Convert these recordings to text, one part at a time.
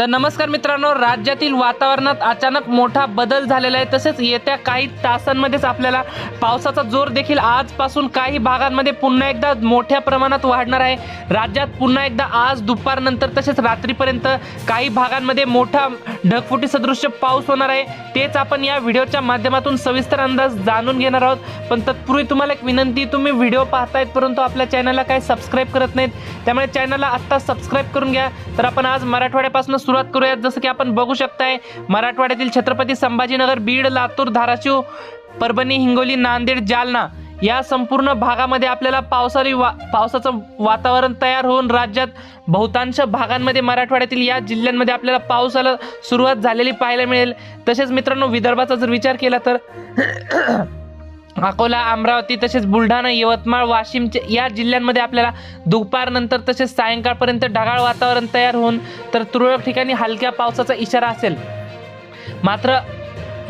तर नमस्कार मित्रांनो राज्यातील वातावरणात अचानक मोठा बदल झालेला आहे. तसेच येत्या काही तासांमध्येच आपल्याला पावसाचा जोर देखील आजपासून काही भागांमध्ये पुन्हा एकदा मोठ्या प्रमाणात वाढणार आहे. राज्यात पुन्हा एकदा आज दुपारनंतर तसेच रात्रीपर्यंत काही भागांमध्ये मोठा ढगफुटी सदृश्य पाऊस होणार आहे. तेच आपण या व्हिडिओच्या माध्यमातून सविस्तर अंदाज जाणून घेणार आहोत. पण तत्पूर्वी तुम्हाला एक विनंती तुम्ही व्हिडिओ पाहतायत परंतु आपल्या चॅनलला काही सबस्क्राईब करत नाहीत. त्यामुळे चॅनलला आत्ता सबस्क्राईब करून घ्या. तर आपण आज मराठवाड्यापासून सुरुवात करूयात. जसं की आपण बघू शकताय मराठवाड्यातील छत्रपती संभाजीनगर बीड लातूर धाराशिव परभणी हिंगोली नांदेड जालना या संपूर्ण भागामध्ये आपल्याला पावसाळी वा पावसाचं वातावरण तयार होऊन राज्यात बहुतांश भागांमध्ये मराठवाड्यातील या जिल्ह्यांमध्ये आपल्याला पावसाला सुरुवात झालेली पाहायला मिळेल. तसेच मित्रांनो विदर्भाचा जर विचार केला तर अकोला अमरावती तसेच बुलढाणा यवतमाळ वाशिमचे या जिल्ह्यांमध्ये आपल्याला दुपारनंतर तसेच सायंकाळपर्यंत ढगाळ वातावरण तयार होऊन तर तुरळक ठिकाणी हलक्या पावसाचा इशारा असेल. मात्र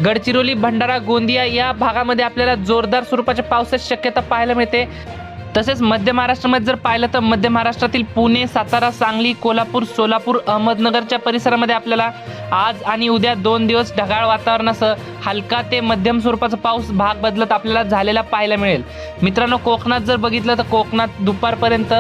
गडचिरोली भंडारा गोंदिया या भागामध्ये आपल्याला जोरदार स्वरूपाच्या पावसाची शक्यता पाहायला मिळते. तसेच मध्य महाराष्ट्रामध्ये जर पाहिलं तर मध्य महाराष्ट्रातील पुणे सातारा सांगली कोल्हापूर सोलापूर अहमदनगरच्या परिसरामध्ये आपल्याला आज आणि उद्या दोन दिवस ढगाळ वातावरणासह हलका ते मध्यम स्वरूपाचा पाऊस भाग बदलत आपल्याला झालेला पाहायला मिळेल. मित्रांनो कोकणात जर बघितलं तर कोकणात दुपारपर्यंत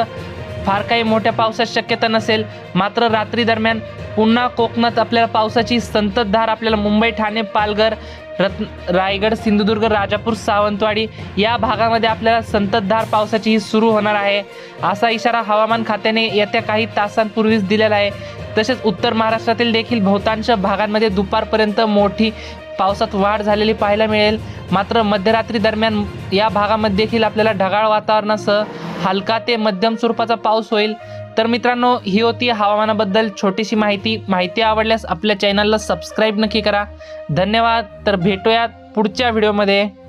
फार काही मोठ्या पावसाची शक्यता नसेल. मात्र रात्री दरम्यान पुन्हा कोकणात आपल्याला पावसाची संततधार आपल्याला मुंबई ठाणे पालघर रत्न रायगड सिंधुदुर्ग राजापूर सावंतवाडी या भागामध्ये आपल्याला संततधार पावसाची ही सुरू होणार आहे. असा इशारा हवामान खात्याने येत्या काही तासांपूर्वीच दिलेला आहे. तसेच उत्तर महाराष्ट्रातील देखील बहुतांश भागांमध्ये दुपारपर्यंत मोठी पावसात वाढ झालेली पाहायला मिळेल. मात्र मध्यरात्री दरम्यान या भागामध्ये देखील आपल्याला ढगाळ वातावरणासह हलका ते मध्यम स्वरूपाचा पाऊस होईल. तर मित्रांनो ही होती हवामानाबद्दल छोटीशी माहिती. माहिती आवडल्यास आपल्या चॅनलला सबस्क्राईब नक्की करा. धन्यवाद. तर भेटूयात पुढच्या व्हिडिओमध्ये